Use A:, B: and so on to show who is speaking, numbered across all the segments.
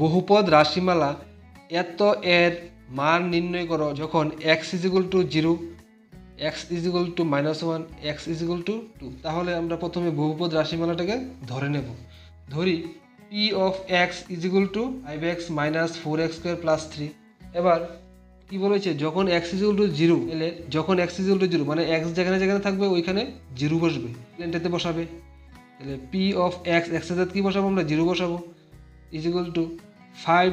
A: বহুপদ রাশিমালা। এত এর মান নির্ণয় করো যখন x equal to zero x equal to minus one x equal to two তাহলে আমরা প্রথমে বহুপদ রাশিমালাটাকে ধরে নেব। ধরি p of x equal to five x minus four x square plus three এবার কি বলেছে? যখন এক্স ইজিকুল টু জিরো এলে যখন এক্স ইজিকুল টু জিরো মানে এক্স যেখানে যেখানে থাকবে ওইখানে জিরো বসবে। প্লেনটাতে বসাবে। তাহলে পি অফ এক্স এক্সের কী বসাবো আমরা? জিরো বসাবো। ইজিকুয়াল টু ফাইভ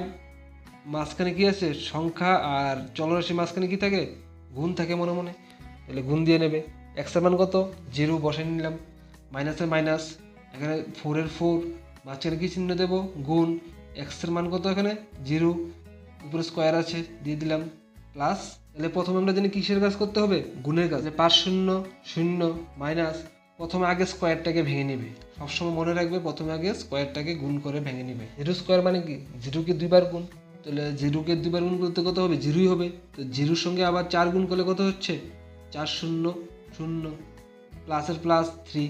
A: মাঝখানে কী আছে? সংখ্যা আর চলরাশি মাঝখানে কী থাকে? গুণ থাকে মনে মনে। তাহলে গুণ দিয়ে নেবে। এক্সের মান কত? জিরো বসে নিলাম। মাইনাসের মাইনাস এখানে ফোরের ফোর মাঝখানে কী চিহ্ন দেবো? গুণ। এক্সের মান কত এখানে? জিরো উপরে স্কোয়ার আছে, দিয়ে দিলাম। প্লাস তাহলে প্রথমে আমরা জানি কিসের কাজ করতে হবে? গুণের কাজ। পাঁচ শূন্য শূন্য মাইনাস প্রথমে আগে স্কোয়ারটাকে ভেঙে নিবে। সবসময় মনে রাখবে প্রথমে আগে স্কোয়ারটাকে গুণ করে ভেঙে নিবে। জিরো স্কোয়ার মানে কি? জিরোকে দুইবার গুণ। তাহলে জিরোকে দুইবার গুণ করতে কত হবে? জিরোই হবে। তো জিরোর সঙ্গে আবার চার গুণ করলে কত হচ্ছে? চার শূন্য শূন্য প্লাসের প্লাস থ্রি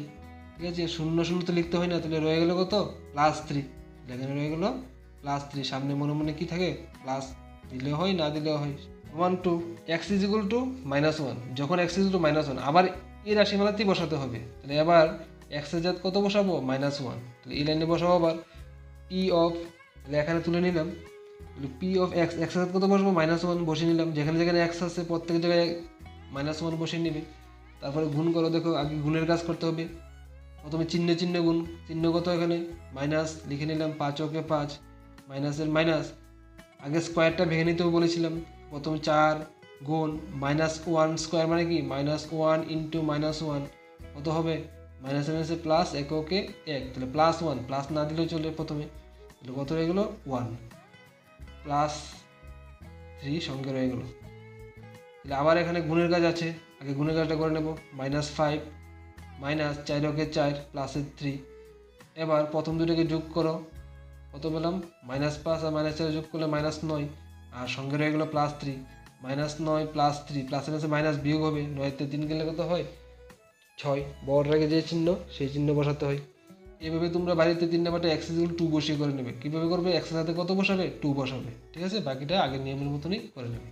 A: ঠিক আছে? শূন্য শূন্য তো লিখতে হয় না। তাহলে রয়ে গেলো কত? প্লাস থ্রি এখানে রয়ে গেলো প্লাস থ্রি সামনে মনে মনে কি থাকে? প্লাস দিলে হয়, না দিলেও হয়। One to x is to minus one যখন x is to minus one আবার এই রাশিমালাতেই বসাতে হবে। তাহলে এবার এক্সের জাত কত বসাবো? মাইনাস ওয়ান তাহলে এই লাইনে বসাবো আবার পি অফ তাহলে এখানে তুলে নিলাম। পি অফ এক্স এক্সের জাত কত বসবো? মাইনাস ওয়ান বসিয়ে নিলাম। যেখানে যেখানে এক্স আছে, প্রত্যেক জায়গায় মাইনাস ওয়ান বসিয়ে নিবে। তারপরে গুণ করো, দেখো আগে গুণের কাজ করতে হবে। প্রথমে চিহ্ন চিহ্ন গুণ। চিহ্ন কত এখানে? মাইনাস লিখে নিলাম পাঁচ ওকে পাঁচ। মাইনাসের মাইনাস আগে স্কোয়ারটা ভেঙে নিতেও বলেছিলাম। প্রথম চার গুণ মাইনাস ওয়ান স্কোয়ার মানে কি? Minus one into minus one. কত হবে? মাইনাস মাইনাসে প্লাস এককে এক। তাহলে প্লাস ওয়ান। প্লাস না দিলেও চলে প্রথমে। তাহলে কত হয়ে গেলো? ওয়ান। প্লাস থ্রি সঙ্গে রয়ে গেলো। তাহলে আবার এখানে গুণের কাজ আছে। আগে গুণের কাজটা করে নেব। মাইনাস ফাইভ, মাইনাস চার ওকে চার প্লাসের থ্রি। এবার প্রথম দুটোকে যোগ করো। কত পেলাম? মাইনাস পাঁচ আর মাইনাস চার যোগ করলে মাইনাস নয়। আর সঙ্গে রয়ে গেলো প্লাস থ্রি। মাইনাস নয় প্লাস থ্রি, প্লাসের আছে মাইনাস বিয়োগ হবে নয়তে তিন গেলে কত হয়? ছয়। বড় আগে যে চিহ্ন, সেই চিহ্ন বসাতে হয়। এভাবে তোমরা বাড়িতে তিন নাম্বারটা ইকুয়াল টু বসিয়ে করে নেবে। কীভাবে করবে? এক্সের সাথে কত বসাবে? টু বসাবে। ঠিক আছে? বাকিটা আগের নিয়মের মতনই করে নেবে।